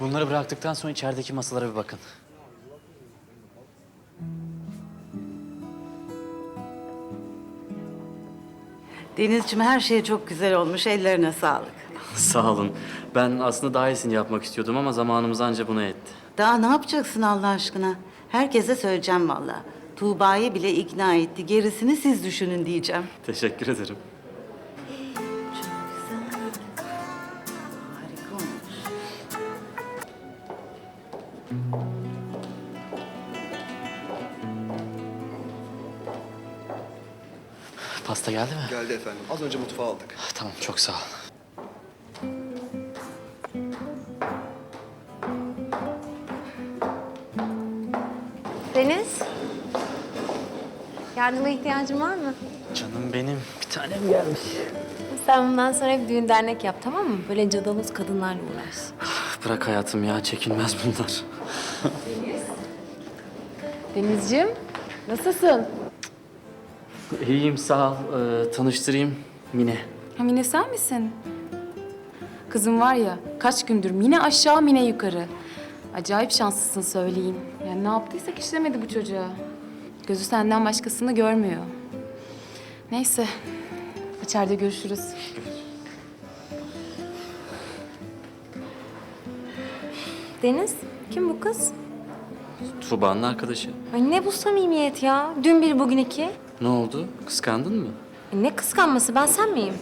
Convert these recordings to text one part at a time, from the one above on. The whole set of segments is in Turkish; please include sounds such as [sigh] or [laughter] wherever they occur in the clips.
Bunları bıraktıktan sonra içerideki masalara bir bakın. Denizciğim her şey çok güzel olmuş. Ellerine sağlık. [laughs] Sağ olun. Ben aslında daha iyisini yapmak istiyordum ama zamanımız anca buna yetti. Daha ne yapacaksın Allah aşkına? Herkese söyleyeceğim vallahi. Tuğba'yı bile ikna etti. Gerisini siz düşünün diyeceğim. Teşekkür ederim. Pasta geldi mi? Geldi efendim. Az önce mutfağa aldık. Tamam, çok sağ ol. Deniz. Yardıma ihtiyacın var mı? Canım benim. Bir tanem gelmiş. Sen bundan sonra bir düğün dernek yap tamam mı? Böyle cadaloz kadınlarla uğraş. Bırak hayatım ya, çekinmez bunlar. Denizciğim, nasılsın? İyiyim, sağ ol. Ee, tanıştırayım Mine. Ha Mine sen misin? Kızım var ya kaç gündür Mine aşağı Mine yukarı. Acayip şanslısın söyleyeyim. Yani ne yaptıysak işlemedi bu çocuğa. Gözü senden başkasını görmüyor. Neyse. içeride görüşürüz. Deniz, kim bu kız? Tuğba'nın arkadaşı. Ay ne bu samimiyet ya? Dün bir, bugün iki. Ne oldu? Kıskandın mı? E ne kıskanması, ben sen miyim?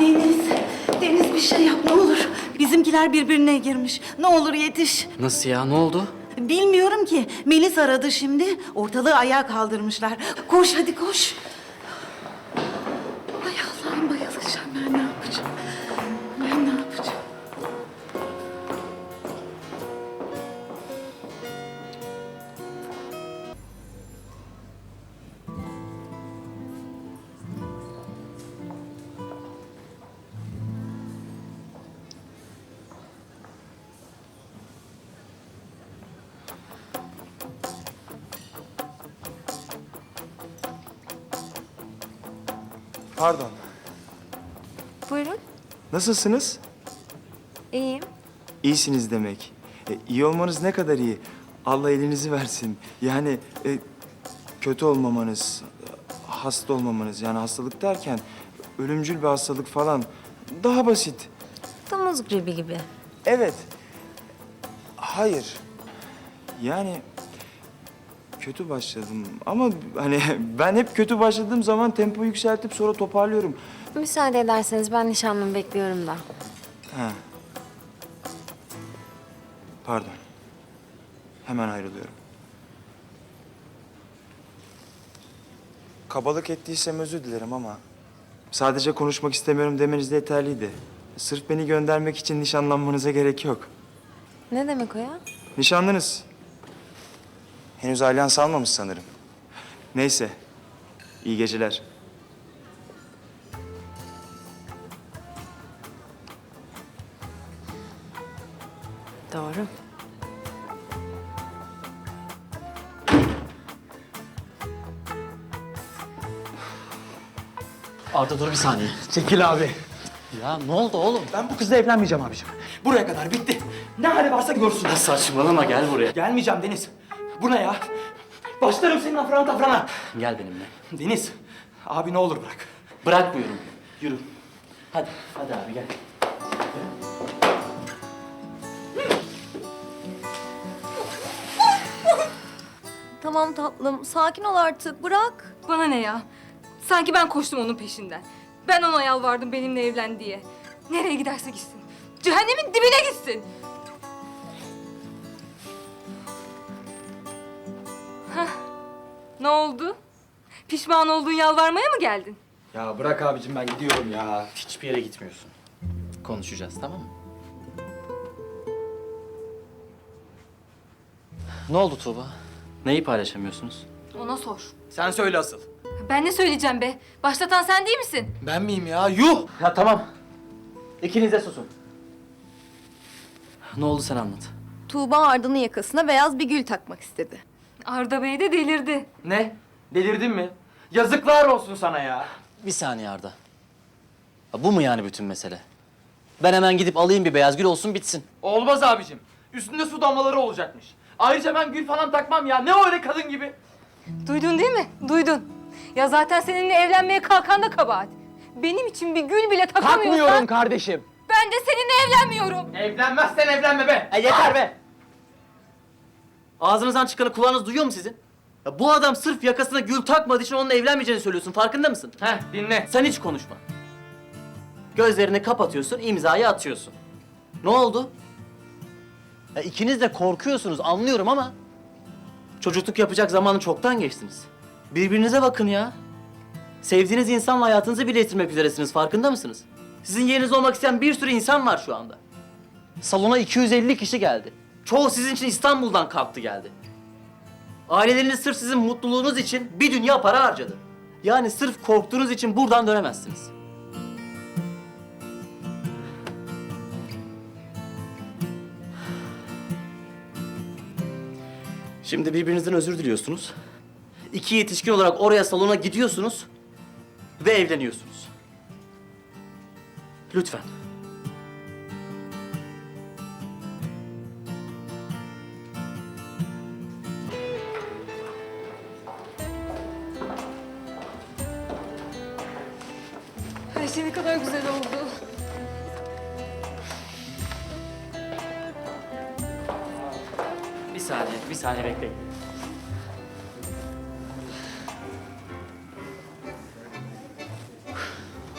Deniz, Deniz bir şey yap ne olur. Bizimkiler birbirine girmiş. Ne olur yetiş. Nasıl ya? Ne oldu? Bilmiyorum ki. Melis aradı şimdi. Ortalığı ayağa kaldırmışlar. Koş hadi koş. Pardon. Buyurun. Nasılsınız? İyiyim. İyisiniz demek. E, iyi olmanız ne kadar iyi. Allah elinizi versin. Yani e, kötü olmamanız, hasta olmamanız. Yani hastalık derken ölümcül bir hastalık falan. Daha basit. Domuz gribi gibi. Evet. Hayır. Yani kötü başladım ama hani [laughs] ben hep kötü başladığım zaman tempo yükseltip sonra toparlıyorum. Müsaade ederseniz ben nişanlımı bekliyorum da. Ha. Pardon. Hemen ayrılıyorum. Kabalık ettiysem özür dilerim ama sadece konuşmak istemiyorum demeniz de yeterliydi. Sırf beni göndermek için nişanlanmanıza gerek yok. Ne demek o ya? Nişanlınız. Henüz alyans almamış sanırım. Neyse. İyi geceler. Doğru. Arda dur bir saniye. Çekil abi. Ya ne oldu oğlum? Ben bu kızla evlenmeyeceğim abiciğim. Buraya kadar bitti. Ne hali varsa görsün. Ya saçmalama gel buraya. Gelmeyeceğim Deniz. Bu ne ya? Başlarım senin afrana tafrana. Gel benimle. Deniz, abi ne olur bırak. Bırakmıyorum. Yürü. Hadi, hadi abi gel. Tamam tatlım, sakin ol artık. Bırak. Bana ne ya? Sanki ben koştum onun peşinden. Ben ona yalvardım benimle evlen diye. Nereye giderse gitsin. Cehennemin dibine gitsin. Ne oldu? Pişman olduğun yalvarmaya mı geldin? Ya bırak abicim ben gidiyorum ya. Hiçbir yere gitmiyorsun. Konuşacağız tamam mı? Ne oldu Tuğba? Neyi paylaşamıyorsunuz? Ona sor. Sen söyle asıl. Ben ne söyleyeceğim be? Başlatan sen değil misin? Ben miyim ya? Yuh! Ya tamam. İkiniz de susun. Ne oldu sen anlat. Tuğba Arda'nın yakasına beyaz bir gül takmak istedi. Arda Bey de delirdi. Ne? Delirdin mi? Yazıklar olsun sana ya. Bir saniye Arda. Ya bu mu yani bütün mesele? Ben hemen gidip alayım bir beyaz gül olsun bitsin. Olmaz abicim. Üstünde su damlaları olacakmış. Ayrıca ben gül falan takmam ya. Ne öyle kadın gibi? Duydun değil mi? Duydun. Ya zaten seninle evlenmeye kalkan da kabahat. Benim için bir gül bile takamıyorsan... Takmıyorum kardeşim. Ben de seninle evlenmiyorum. Evlenmezsen evlenme be. E yeter be. Ağzınızdan çıkanı kulağınız duyuyor mu sizin? Ya bu adam sırf yakasına gül takmadığı için onunla evlenmeyeceğini söylüyorsun. Farkında mısın? Heh dinle. Sen hiç konuşma. Gözlerini kapatıyorsun, imzayı atıyorsun. Ne oldu? Ya ikiniz de korkuyorsunuz anlıyorum ama Çocukluk yapacak zamanı çoktan geçtiniz. Birbirinize bakın ya. Sevdiğiniz insanla hayatınızı birleştirmek üzeresiniz. Farkında mısınız? Sizin yerinizde olmak isteyen bir sürü insan var şu anda. salona 250 kişi geldi. Çoğu sizin için İstanbul'dan kalktı geldi. Aileleriniz sırf sizin mutluluğunuz için bir dünya para harcadı. Yani sırf korktuğunuz için buradan dönemezsiniz. Şimdi birbirinizden özür diliyorsunuz. İki yetişkin olarak oraya salona gidiyorsunuz ve evleniyorsunuz. Lütfen. Şey ne kadar güzel oldu. Bir saniye, bir saniye bekleyin.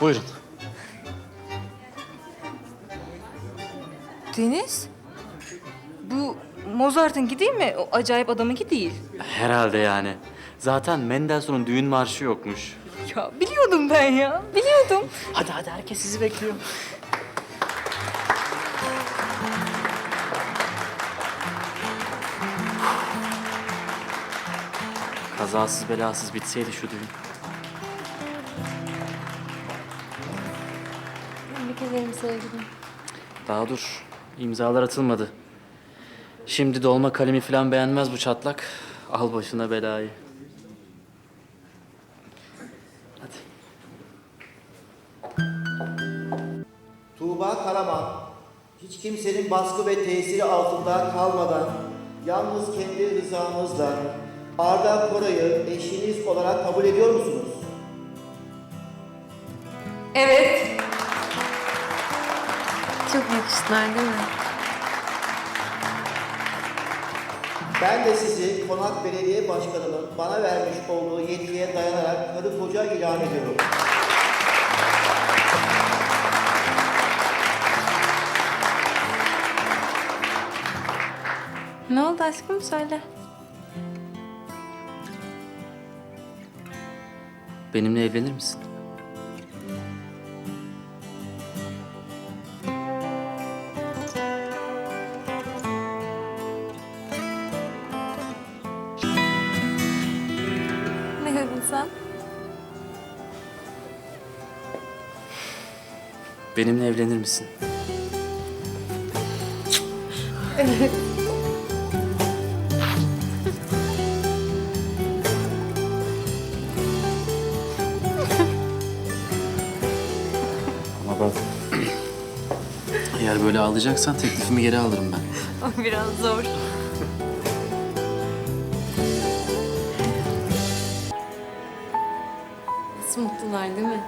Buyurun. Deniz? Bu Mozart'ınki değil mi? O acayip adamınki değil. Herhalde yani. Zaten Mendelssohn'un düğün marşı yokmuş. Ya biliyordum ben ya. Biliyordum. Hadi hadi herkes sizi bekliyor. Kazasız belasız bitseydi şu düğün. Tebrik ederim sevgilim. Daha dur. İmzalar atılmadı. Şimdi dolma kalemi falan beğenmez bu çatlak. Al başına belayı. Tuğba Karaman, hiç kimsenin baskı ve tesiri altında kalmadan, yalnız kendi rızanızla Arda Koray'ı eşiniz olarak kabul ediyor musunuz? Evet. Çok yakıştılar değil mi? Ben de sizi Konak Belediye Başkanı'nın bana vermiş olduğu yetkiye dayanarak karı koca ilan ediyorum. Ne oldu aşkım söyle. Benimle evlenir misin? Ne dedin sen? Benimle evlenir misin? Ama Eğer böyle ağlayacaksan teklifimi geri alırım ben. O [laughs] biraz zor. Nasıl mutlular değil mi?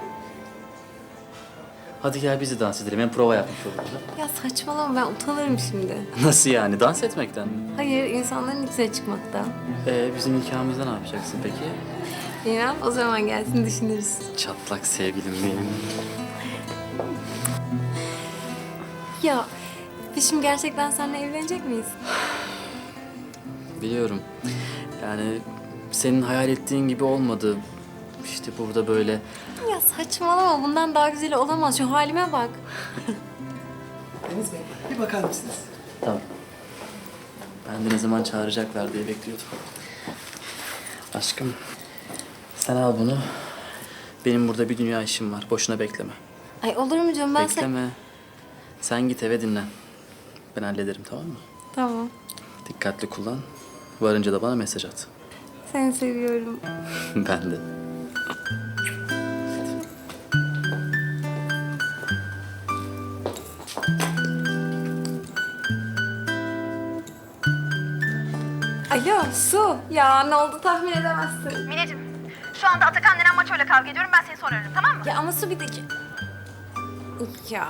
Hadi gel biz de dans edelim. Hem prova yapmış oluruz. ha? Ya saçmalama ben utanırım şimdi. [laughs] Nasıl yani? Dans etmekten mi? Hayır insanların içine çıkmaktan. Ee, bizim nikahımızda ne yapacaksın peki? Bilmem o zaman gelsin düşünürüz. Çatlak sevgilim benim. Ya biz şimdi gerçekten seninle evlenecek miyiz? Biliyorum. Yani senin hayal ettiğin gibi olmadı. İşte burada böyle Ya saçmalama bundan daha güzeli olamaz. Şu halime bak. Deniz Bey bir bakar mısınız? Tamam. Ben de ne zaman çağıracaklar diye bekliyordum. Aşkım, sen al bunu. Benim burada bir dünya işim var. Boşuna bekleme. Ay olur mu canım ben sen... bekleme. Sen git eve dinlen. Ben hallederim tamam mı? Tamam. Dikkatli kullan. Varınca da bana mesaj at. Seni seviyorum. [laughs] ben de. Alo Su. Ya ne oldu tahmin edemezsin. Mineciğim, şu anda Atakan denen maçoyla kavga ediyorum. Ben seni sonra ararım, tamam mı? Ya ama Su bir de ki... Ya...